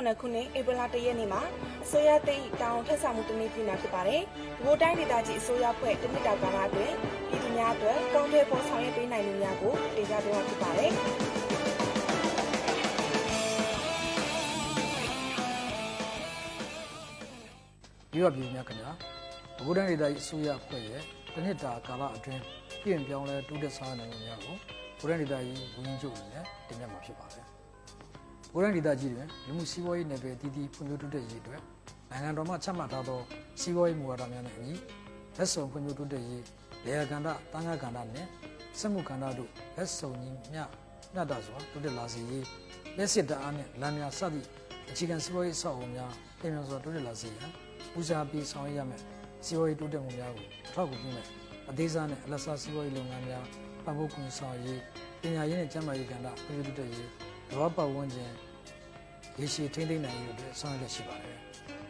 2019ခုနှစ်ဧပြီလ1ရက်နေ့မှာအစိုးရသိတောင်ထက်ဆောင်မှုတနည်းပြနာဖြစ်ပါတယ်။ဒီဘိုတိုင်းဒေသကြီးအစိုးရဖွဲ့တနစ်တောင်ကာလအတွင်းပြည်သူများအတွက်ကောင်းတဲ့ပေါ်ဆောင်ရွက်ပေးနိုင်မှုများကိုတင်ပြပေးမှာဖြစ်ပါတယ်။ဒီကပြည်သူများခင်ဗျာဘုဒ္ဓဒေသကြီးအစိုးရအဖွဲ့ရဲ့တစ်နှစ်တာကာလအတွင်းပြင်ပြောင်းလဲတိုးတက်ဆောင်ရွက်နိုင်မှုများကိုဘုဒ္ဓဒေသကြီးဝန်ကြီးချုပ်အနေနဲ့တင်ပြမှာဖြစ်ပါတယ် ဘုဒ္ဓဒေသကြီးတွင်လူမှုစီးပွားရေးနယ်ပယ်တည်တည်ဖွံ့ဖြိုးတိုးတက်ရေးအတွက်နိုင်ငံတော်မှချမှတ်ထားသောစီးပွားရေးမူဝါဒများနဲ့အညီလက်ဆောင်ဖွံ့ဖြိုးတိုးတက်ရေးလေယာကန္တတန်ခါကန္တနှင့်စက်မှုကန္တတို့လက်ဆောင်ညီမျှမျှတစွာတိုးတက်လာစေရေးလက်စစ်တအားနှင့်လမ်းများစသည့်အခြေခံစီးပွားရေးအဆောက်အအုံများပြင်ပြောင်းစွာတိုးတက်လာစေရန်ဦးစားပေးဆောင်ရွက်ရမယ်စီးပွားရေးတိုးတက်မှုများကိုအထောက်အကူပြုမယ်အသေးစားနဲ့အလတ်စားစီးပွားရေးလုပ်ငန်းများပံ့ပိုးကူညီဆောင်ရွက်ရေးပညာရေးနဲ့ကျန်းမာရေးကဏ္ဍပြည်သူ့တိုးတက်ရေး လောပတ်ဝန်းကျင်ရေရှည်ထိန်းသိမ်းနိုင်ရေးတို့အတွက်ဆောင်ရွက်လက်ရှိပါတယ်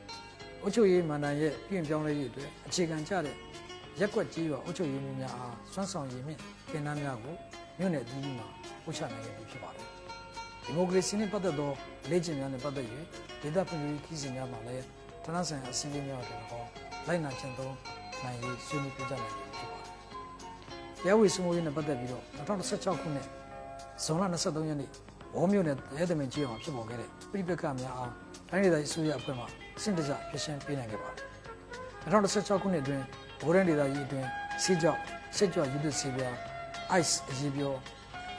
။အုပ်ချုပ်ရေးမန္တန်ရဲ့ပြင်ပြောင်းလဲရေးအတွက်အခြေခံကျတဲ့ရက်ကွက်ကြီးရွာအုပ်ချုပ်ရေးမှုများအားစွမ်းဆောင်ရည်မြင့်သင်တန်းများကိုမြို့နယ်အသီးသီးမှာပို့ချနိုင်ရပြီဖြစ်ပါတယ်။ဒီမိုကရေစီနဲ့ပတ်သက်သောလေ့ကျင့်များနဲ့ပတ်သက်၍ဒေသဖွံ့ဖြိုးရေးခီးစဉ်များမှာလည်းဌာနဆိုင်ရာအစည်းအဝေးများတွင်ဟောလိုက်နာကျင့်သုံးနိုင်ရေးဆွေးနွေးပြကြနိုင်ပြီဖြစ်ပါတယ်။ရဲဝေစုံရေးနဲ့ပတ်သက်ပြီးတော့2016ခုနှစ်ဇွန်လ23ရက်နေ့ ဝေါ်မြို့နယ်ရဲသမင်ကြီးအောင်ဖြစ်ပေါ်ခဲ့တဲ့ပြည်ပက္ခများအားတိုင်းဒေသကြီးအစိုးရအဖွဲ့မှစင်တကြဖြစ်ရှင်းပေးနိုင်ခဲ့ပါတယ်။2016ခုနှစ်အတွင်းဗိုလ်ရန်ဒေသကြီးအတွင်းစီကြောက်စစ်ကြောယူသစေပြာ ice အရေးပြော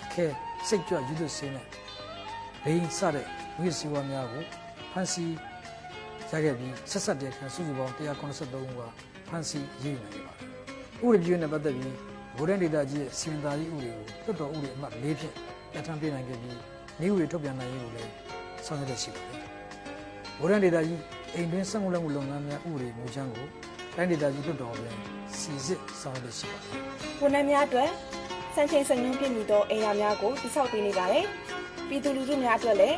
အခဲစိတ်ကြွယူသစေနဲ့ဘိန်းစတဲ့ဝိစီဝါများကိုဖန်စီရခဲ့ပြီးဆက်ဆက်တဲ့ခံစုစုပေါင်း183ဦးကဖန်စီရေးယူနိုင်ခဲ့ပါတယ်။ဥပဒေပြုနဲ့ပတ်သက်ပြီးဗိုလ်ရန်ဒေတာကြီးရဲ့စီမံသားကြီးဥပဒေကိုလွတ်တော်ဥပဒေအမှတ်၄ဖြင့်ပြဋ္ဌာန်းပေးနိုင်ခဲ့ပြီး နေဥပဒေထုတ်ပြန်နိုင်ရေးကိုလည်းဆောင်ရွက်ရရှိပါတယ်။ဗိုလ်ရန်ဒေတာကြီးအိမ်တွင်းစက်မှုလက်မှုလုပ်ငန်းများဥပဒေမူကြမ်းကိုတိုင်းဒေတာကြီးလွတ်တော်တွင်စီစစ်ဆောင်ရွက်ရရှိပါတယ်။ဝန်ထမ်းများအတွက်စံချိန်စံညွှန်းပြည့်မီသောအိမ်ယာများကိုတိစောက်ပေးနေပါတယ်။ပြည်သူလူထုများအတွက်လည်း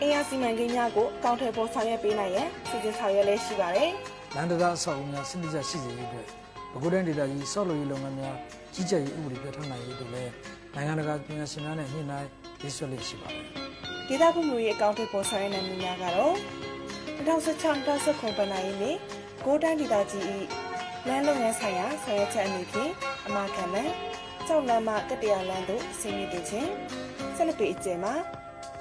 အိမ်ယာစီမံကိန်းများကိုအကောင့်ထဲပေါ်ဆောင်ရွက်ပေးနိုင်ရန်စီစဉ်ဆောင်ရွက်လည်းရှိပါတယ်။လန်ဒသာအဆောက်အဦများစနစ်ကျရှိစေရေးအတွက်ဗကုဒန်းဒေတာကြီးဆောက်လုပ်ရေးလုပ်ငန်းများကြီးကြပ်ရေးဥပဒေပြဋ္ဌာန်းနိုင်ရေးတို့လည်းနိုင်ငံတကာပညာရှင်များနဲ့ညှိနှိုင်း ရေးဆွဲလေးရှိပါတယ်ဒေသဖွံ့ဖြိုးရေးအကောင့်တွေပေါ်ဆောင်ရနိုင်မှုများကတော့2016-2019ဘဏ္ဍာရေးနှစ်ကိုးတိုင်းဒေသကြီး၏လမ်းလုပ်ငန်းဆိုင်ရာဆောင်ရွက်ချက်အနေဖြင့်အမခံလန်ကြောက်လမ်းမှကတ္တရာလမ်းသို့အစီအမြင့်တင်ခြင်း12ပေအကျယ်မှာ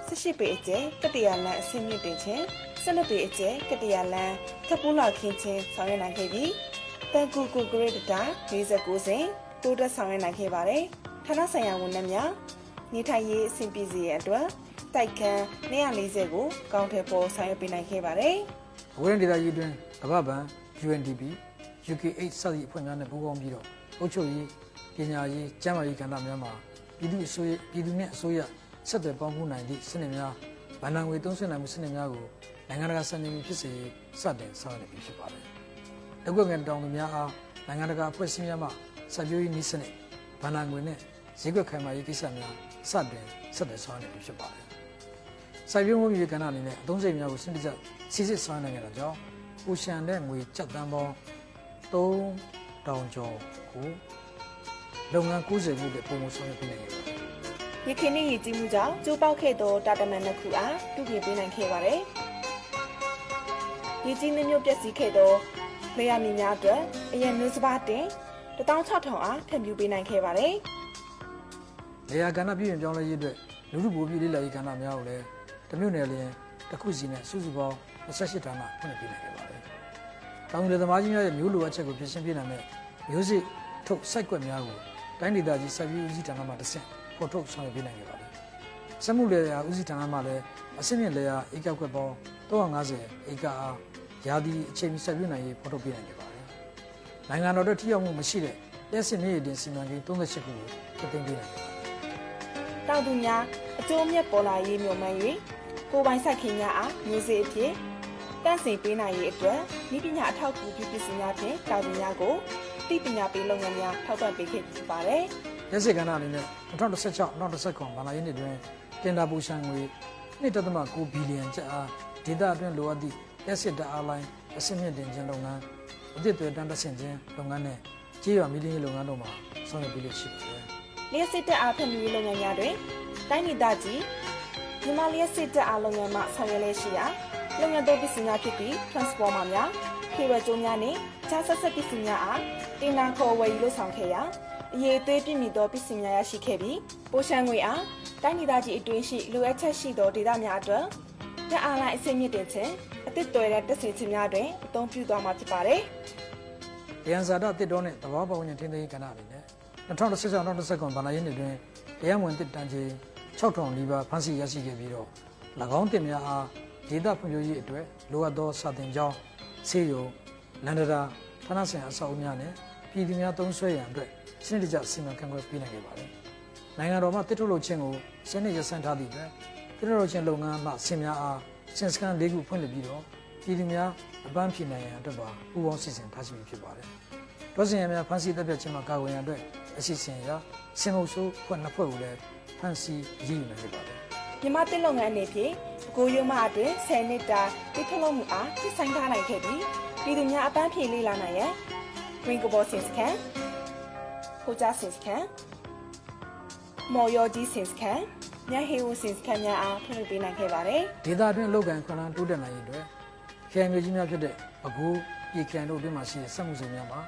18ပေအကျယ်ကတ္တရာလမ်းအစီအမြင့်တင်ခြင်း12ပေအကျယ်ကတ္တရာလမ်းထပ်ပိုးလာခင်းခြင်းဆောင်ရွက်နိုင်ခဲ့ပြီးတန်ကူကူဂရိတ်တာ49စင်တိုးတက်ဆောင်ရွက်နိုင်ခဲ့ပါတယ်ဌာနဆိုင်ရာဝန်ထမ်းများ နေထိုင်ရေးအဆင်ပြေစေရန်အတွက်တိုက်ခန်း240ကိုကောင်းထဲပေါ်ဆောင်ရွက်ပေးနိုင်ခဲ့ပါတယ်။ဗကုဒန်းဒေတာကြီးအတွင်းကမ္ဘာ့ဘဏ် UNDP UK8 စသည့်အဖွဲ့များနဲ့ပူးပေါင်းပြီးတော့အုပ်ချုပ်ရေးပညာရေးကျန်းမာရေးကဏ္ဍများမှာပြည်သူ့အစိုးရပြည်သူနဲ့အစိုးရဆက်သွယ်ပေါင်းကူးနိုင်သည့်စနစ်များဗဏ္ဍာငွေသုံးစွဲနိုင်မှုစနစ်များကိုနိုင်ငံတကာစံချိန်ဖြစ်စေစတင်ဆောင်ရွက်နေပြီဖြစ်ပါတယ်။လက်ကွက်ငယ်တောင်သူများအားနိုင်ငံတကာအဖွဲ့အစည်းများမှစိုက်ပျိုးရေးနည်းစနစ်ဗဏ္ဍာငွေနဲ့ ဈေးကွက်ခိုင်မာရေးကိစ္စများစတင်ဆက်သွယ်ဆောင်ရွက်နေပြီဖြစ်ပါတယ်။စိုက်ပျိုးမှုမြေကဏ္ဍအနေနဲ့အသုံးစရိတ်များကိုစနစ်တကျစီစစ်ဆောင်ရွက်နိုင်ကြတာကြောင့်ပူရှန်တဲ့ငွေကျပ်တန်းပေါင်း3000ကျော်ကိုလုပ်ငန်း90ခုတည်းပုံမှန်ဆောင်ရွက်ပေးနိုင်ခဲ့ပါတယ်ရခိုင်နေ့ရည်ကြီးမှုကြောင့်ကျိုးပေါက်ခဲ့သောတာတမန်နှစ်ခုအားပြုပြင်ပေးနိုင်ခဲ့ပါတယ်။ရည်ကြီးနှမျိုးပျက်စီးခဲ့သောလေယာဉ်မြေများအတွက်အရင်မျိုးစပါးတင်16000အားထပ်ပြပေးနိုင်ခဲ့ပါတယ်။ လေယာကဏ္ဍပြည်ပြင်ပြောင်းလဲရေးအတွက်လူမှုဗိုလ်ပြည်လေးလာရေးကဏ္ဍများကိုလည်းတမျိုးနယ်လျင်တစ်ခုစီနဲ့စုစုပေါင်း28ဌာနဖွင့်လှစ်ပေးနိုင်ခဲ့ပါတယ်။တောင်သူလယ်သမားကြီးများရဲ့မျိုးလိုအပ်ချက်ကိုပြင်ဆင်ပြနိုင်မဲ့မျိုးစစ်ထုတ်စိုက်ကွက်များကိုတိုင်းဒေသကြီးစိုက်ပျိုးဦးစီးဌာနမှတစ်ဆင့်ပေါ်ထုတ်ဆောင်ရွက်ပေးနိုင်ခဲ့ပါတယ်။စက်မှုလယ်ယာဦးစီးဌာနမှလည်းအဆင့်မြင့်လယ်ယာဧကကွက်ပေါင်း350ဧကအားရာသီအချိန်မီစိုက်ပျိုးနိုင်ရေးပေါ်ထုတ်ပေးနိုင်ခဲ့ပါတယ်။နိုင်ငံတော်တို့ထိရောက်မှုမရှိတဲ့လက်စစ်မြေရည်တင်စီမံကိန်း38ခုကိုဖျက်သိမ်းပေးနိုင်ခဲ့ပါတယ်။ တောင်သူများအကျိုးအမြတ်ပေါ်လာရေးမျှော်မှန်း၍ကိုယ်ပိုင်စိုက်ခင်းများအားမျိုးစေ့အဖြစ်တန့်စင်ပေးနိုင်ရေးအတွက်ဤပညာအထောက်အကူပြုပစ္စည်းများဖြင့်တောင်သူများကိုသိပညာပေးလုပ်ငန်းများထောက်ပံ့ပေးခဲ့ဖြစ်ပါတယ်။ရက်စစ်ကဏ္ဍအနေနဲ့2016 2019ဘဏ္ဍာရေးနှစ်တွင်တင်ဒါပူရှန်ငွေ1.9ဘီလီယံကျပ်အားဒေသအတွင်းလိုအပ်သည့်ရက်စစ်တအားလိုင်းအဆင့်မြင့်တင်ခြင်းလုပ်ငန်းအသစ်တွေတန်းတဆင့်ခြင်းလုပ်ငန်းနဲ့ကြေးရွာမီလင်းရေးလုပ်ငန်းတို့မှာဆောင်ရွက်ပေးလို့ရှိပါတယ် လျှက်စစ်တပ်အားဖြန့်ဖြူးရေးလုပ်ငန်းများတွင်တိုင်းဒေသကြီးမြန်မာလျက်စစ်တပ်အားလုပ်ငန်းမှဆောင်ရွက်လက်ရှိရာလုပ်ငန်းသုံးပစ္စည်းများဖြစ်ပြီး transformer များခေဝဲကြိုးများနှင့်အခြားဆက်ဆက်ပစ္စည်းများအားတင်နာခေါ်ဝယ်ယူလို့ဆောင်ခဲ့ရာအရေးအသေးပြည့်မီသောပစ္စည်းများရရှိခဲ့ပြီးပိုရှန်ငွေအားတိုင်းဒေသကြီးအတွင်းရှိလိုအပ်ချက်ရှိသောဒေသများအတွက်တက်အားလိုက်အစိမ့်မြင့်တင်ခြင်းအသစ်သွယ်တဲ့တက်စီခြင်းများတွင်အသုံးပြုသွားမှာဖြစ်ပါတယ်။ရန်ဇာတတစ်တော်နဲ့တဘာပတ်ဝန်းကျင်ထိန်းသိမ်းရေးကဏ္ဍအနေနဲ့ 2016-2019ဗဏ္ဍာရေးနှစ်တွင်တရားမဝင်တစ်တန်ချိန်6000နီးပါးဖမ်းဆီးရရှိခဲ့ပြီးတော့၎င်းတစ်များအားဒေသဖွံ့ဖြိုးရေးအတွက်လိုအပ်သောစာသင်ကျောင်းဆေးရုံလန်ဒရာဌာနဆိုင်ရာအဆောက်အဦများနဲ့ပြည်သူများသုံးစွဲရန်အတွက်စနစ်တကျစီမံခန့်ခွဲပေးနိုင်ခဲ့ပါတယ်။နိုင်ငံတော်မှတစ်ထုတ်လုပ်ခြင်းကိုစနစ်ရဆိုင်ထားသည့်အတွက်တစ်ထုတ်လုပ်ခြင်းလုပ်ငန်းမှဆင်များအားစင်စကန်၄ခုဖွင့်လှစ်ပြီးတော့ပြည်သူများအပန်းဖြေနိုင်ရန်အတွက်ပါပူးပေါင်းစီစဉ်ထားရှိပြီဖြစ်ပါတယ်။ ဒေါ်စင်ရများဖန်စီတက်ပြတ်ခြင်းမှာကာကွယ်ရန်အတွက်အစီအစဉ်အရစင်မုတ်ဆိုးဖွဲ့နှစ်ဖွဲ့ကိုလည်းဖန်စီရည်ယူနိုင်ခဲ့ပါတယ်မြန်မာတစ်လုပ်ငန်းအနေဖြင့်ဘကိုးရုံးမအတွင်း10နှစ်တာတိထုတ်လုပ်မှုအားတည်ဆိုင်ထားနိုင်ခဲ့ပြီးပြည်သူများအပန်းဖြေလေ့လာနိုင်ရန် Green Global Sense Can ဟိုဂျာ Sense Can မော်ယောဂျီ Sense Can မြဟေဝ Sense Can များအားဖွင့်လှစ်ပေးနိုင်ခဲ့ပါတယ်။ဒေသအတွင်းအလောက်ကန်ခွန်လန်းတိုးတက်နိုင်ရေးအတွက်ခရိုင်မျိုးကြီးများဖြစ်တဲ့ဘကူပြည်ခရိုင်တို့အတွင်းမှာရှိတဲ့စက်မှုစုံများမှာ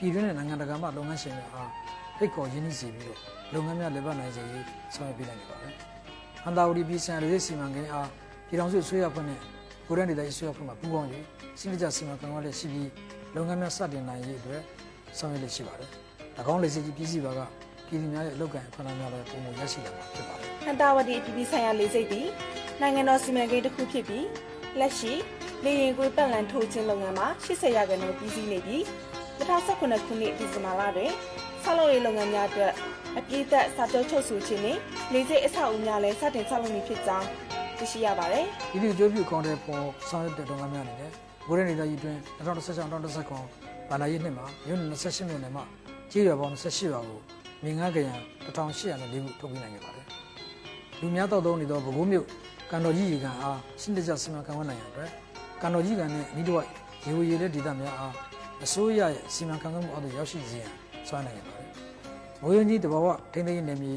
ပြည်တွင်းနဲ့နိုင်ငံတကာမှလုပ်ငန်းရှင်များအားဖိတ်ခေါ်ရင်းနှီးစေပြီးတော့လုပ်ငန်းများလည်ပတ်နိုင်စေရေးဆောင်ရွက်ပေးနိုင်ခဲ့ပါတယ်။ဟန်တာဝတီပြည်စံရေးစီမံကိန်းအားပြည်ထောင်စုအစိုးရဖွဲ့နဲ့ကိုရန်ဒေသအစိုးရဖွဲ့မှပူးပေါင်း၍စနစ်ကျစီမံခန့်ခွဲလျက်ရှိပြီးလုပ်ငန်းများစတင်နိုင်ရေးအတွက်ဆောင်ရွက်လျက်ရှိပါတယ်။၎င်းလက်ရှိပြည်စည်းပါကပြည်သူများရဲ့အလောက်ကန်ခွန်လန်းများလည်းပုံမှန်ရရှိလာမှာဖြစ်ပါတယ်။ဟန်တာဝတီအပြည်ပြည်ဆိုင်ရာလေးစိတ်သည်နိုင်ငံတော်စီမံကိန်းတစ်ခုဖြစ်ပြီးလက်ရှိလေရင်ကွေးပတ်လန်ထိုးခြင်းလုပ်ငန်းမှာ80ရာခိုင်နှုန်းပြီးစီးနေပြီး 2019ခုနှစ်ဒီဇင်ဘာလတွင်ဆောက်လုပ်ရေးလုပ်ငန်းများအတွက်အပြည့်သက်စာချုပ်ချုပ်ဆိုခြင်းနှင့်လေစိတ်အဆောက်အဦများလည်းစတင်ဆောက်လုပ်နေဖြစ်ကြောင်းသိရှိရပါတယ်။ဒီလိုကြိုးပြုကောင်တဲ့ပေါ်ဆောင်ရွက်တဲ့လုပ်ငန်းများအနေနဲ့ဘိုးရနေသားကြီးတွင်2016-2019ဗန္ဒာရေးနှစ်မှာမြို့နယ်28မြို့နယ်မှာကြေးရွာပေါင်း28ရွာကိုမြေငါးကရန်1804ခုထုတ်ပေးနိုင်ခဲ့ပါတယ်။လူများတောက်သုံးနေသောဗကိုးမြို့ကန်တော်ကြီးရေကန်အားရှင်းတကြစီမံခန့်ခွဲနိုင်ရန်အတွက်ကန်တော်ကြီးကန်နဲ့ဤတစ်ဝိုက်ရေဝရေတဲ့ဒေသများအား အစိုးရရဲ့စီမံခန့်ခွဲမှုအောက်သို့ရောက်ရှိစေရန်ဆောင်ရွက်နိုင်ခဲ့ပါတယ်။မိုးရင်းကြီးတဘာဝထိန်းသိမ်းရေးနယ်မြေ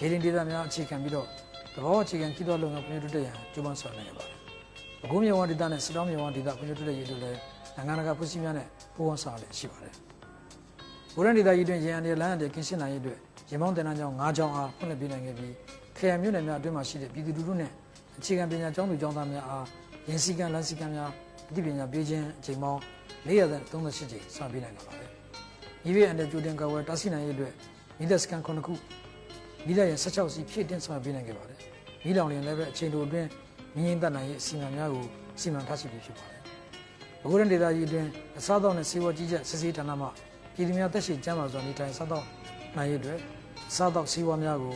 ရေရင်ဒေသများအခြေခံပြီးတော့တဘာဝအခြေခံကိတော်လုပ်ငန်းပြည်သူတက်ရန်ကြိုးပမ်းဆောင်ရွက်နိုင်ခဲ့ပါတယ်။အခုမြေဝဒေသနဲ့စတောင်းမြေဝဒေသဖွံ့ဖြိုးတိုးတက်ရေးတို့လည်းနိုင်ငံတကာဖွဲ့စည်းများနဲ့ပူးပေါင်းဆောင်ရွက်ရှိပါတယ်။ဘူရန်ဒေသကြီးတွင်ရန်အနေလမ်းအတဲ့ကင်းရှင်းနိုင်ရေးအတွက်ရမောင်းတင်နန်းကျောင်း၅ကျောင်းအားဖွင့်လှစ်ပေးနိုင်ခဲ့ပြီးခရိုင်မြို့နယ်များအတွင်းမှာရှိတဲ့ပြည်သူလူထုနဲ့အခြေခံပညာကျောင်းသူကျောင်းသားများအားရင်းစည်းကမ်းလမ်းစည်းကမ်းများ အသိပညာပေးခြင်းအချိန်ပေါင်း438ချိန်ဆောင်ပေးနိုင်ပါပါတယ်။ဤပြည့်အန်တဲ့ကျူတင်ကဝယ်တားဆီးနိုင်ရေးအတွက်မိသက်စကန်9ခုမိသက်ရန်16စီဖြည့်တင်ဆောင်ပေးနိုင်ခဲ့ပါတယ်။မိလောင်လျင်လည်းပဲအချိန်တိုအတွင်းမြင်းရင်တက်နိုင်ရေးအစီအမံများကိုစီမံထားရှိပြီးဖြစ်ပါတယ်။ဘဂုရန်ဒေသကြီးအတွင်းအစားအသောက်နဲ့ဆေးဝါးကြီးကြပ်စစ်ဆေးဌာနမှပြည်သူများတက်ရှိကျန်းမာစွာနေထိုင်စားသောက်နိုင်ရေးအတွက်အစားအသောက်ဆေးဝါးများကို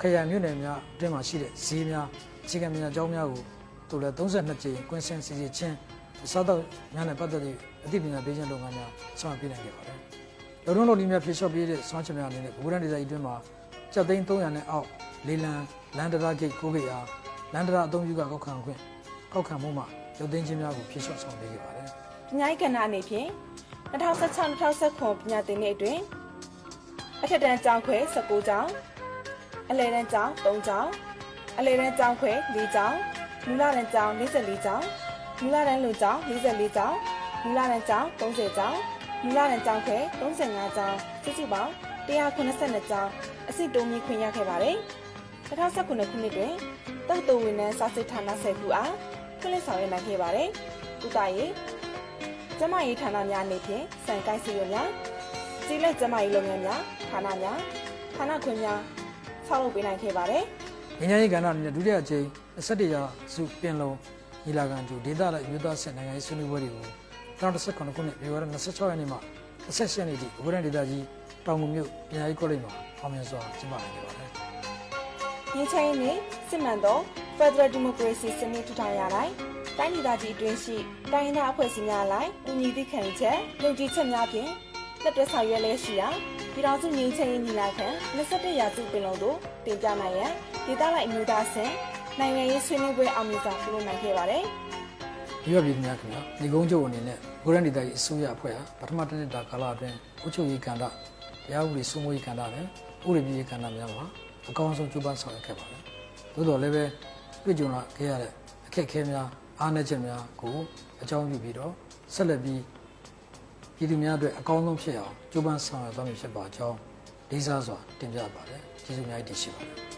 ခရိုင်မြို့နယ်များအတွင်းမှာရှိတဲ့ဈေးများအခြေခံပညာကျောင်းများကိုသူလည်း32ကြိမ်ကွင်းဆင်းစီစီချင်းအ စားအသောက်များနဲ့ပတ်သက်သည့်အသိပညာပေးခြင်းလုပ်ငန်းများဆောင်ရွက်ပေးနိုင်ခဲ့ပါတယ်။လုံလုံးလုံးလေးများဖြည့်လျှော့ပေးတဲ့ဆွမ်းချင်များအနေနဲ့ဘူရန်ဒေသကြီးအတွင်းမှာစက်သိန်း300နဲ့အောက်လေလံလန်ဒရာဂိတ်ကိုဂိတ်အားလန်ဒရာအသုံးပြုကကောက်ခံခွင့်ကောက်ခံမှုမှရုပ်သိမ်းခြင်းများကိုဖြည့်လျှော့ဆောင်ပေးခဲ့ပါတယ်ပညာရေးကဏ္ဍအနေဖြင့်2016-2019ပညာသင်နှစ်အတွင်းအထက်တန်းကျောင်းခွဲ19ကျောင်းအလယ်တန်းကျောင်း3ကျောင်းအလယ်တန်းကျောင်းခွဲ4ကျောင်းမူလတန်းကျောင်း44ကျောင်း မူလတန်းလူကျောင်း44ကျောင်းမူလတန်းကျောင်း30ကျောင်းမူလတန်းကျောင်းခွဲ35ကျောင်းစုစုပေါင်း182ကျောင်းအစစ်တိုးမြင့်ခွင့်ရခဲ့ပါတယ်2019ခုနှစ်တွင်တုတ်တူဝန်ထမ်းစာစစ်ဌာန10ခုအားဖွင့်လှစ်ဆောင်ရွက်နိုင်ခဲ့ပါတယ်။ကုသရေးကျမရေးဌာနများအနေဖြင့်စံကိုင်းစီရွများစီလက်ကျမရေးလုပ်ငန်းများဌာနများဌာနခွင်များဆောက်လုပ်ပေးနိုင်ခဲ့ပါတယ်။ငញ្ញရေးကဏ္ဍအနေနဲ့ဒုတိယအကြိမ်21ရာစုပြင်လုံး ညီလာခံကျူဒေသလိုက်မြို့သားစစ်နိုင်ငံရေးဆွေးနွေးပွဲတွေကို2019ခုနှစ်ဖေဖော်ဝါရီ26ရက်နေ့မှ28ရက်နေ့ထိဘူရန်ဒေသကြီးတောင်ငူမြို့ပညာရေးကောလိပ်မှာအောင်မြင်စွာကျင်းပနိုင်ခဲ့ပါတယ်။။ရင်းချင်းနှင့်စစ်မှန်သော Federal Democracy စနစ်ထူထောင်ရတိုင်းတိုင်းဒေသကြီးအတွင်းရှိတိုင်းရင်းသားအဖွဲ့အစည်းများအလိုက်ဦးညီသည့်ခံယူချက်လုံခြုံချက်များဖြင့်လက်တွဲဆောင်ရွက်လျက်ရှိရာပြည်တော်စုငင်းချင်းညီလာခံ27ရာစုပင်လုံတို့တင်ပြနိုင်ရန်ဒေသလိုက်အမျိုးသားဆင် နိုင်ငံရေးဆွေးနွေးပွဲအောင်မြင်စွာပြုလုပ်နိုင်ခဲ့ပါတယ်။ဒီရပြည်သူများခင်ဗျာဒီကုန်းချုပ်အနေနဲ့ဂိုရန်ဒေတာရဲ့အစိုးရအဖွဲ့ဟာပထမတစ်နှစ်တာကာလအတွင်းဥချုပ်ရေးကဏ္ဍတရားဥပဒေစိုးမိုးရေးကဏ္ဍနဲ့ဥပဒေပြည့်ရေးကဏ္ဍများမှာအကောင်းဆုံးကြိုးပမ်းဆောင်ရွက်ခဲ့ပါတယ်။သို့တော်လည်းပဲပြည်ကြုံလာခဲ့ရတဲ့အခက်အခဲများအားနည်းချက်များကိုအကြောင်းပြုပြီးတော့ဆက်လက်ပြီးပြည်သူများအတွက်အကောင်းဆုံးဖြစ်အောင်ကြိုးပမ်းဆောင်ရွက်သွားမည်ဖြစ်ပါကြောင်းလေးစားစွာတင်ပြပါတယ်။ကျေးဇူးများတင်ရှိပါတယ်။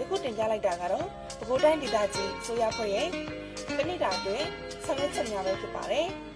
ယခုတင်ပြလိုက်တာကတော့ပဲခူးတိုင်းဒေသကြီးဆိုရဖွဲ့ရဲ့ပဏိတာတွင်ဆောင်ရွက်ချက်များပဲဖြစ်ပါတယ်။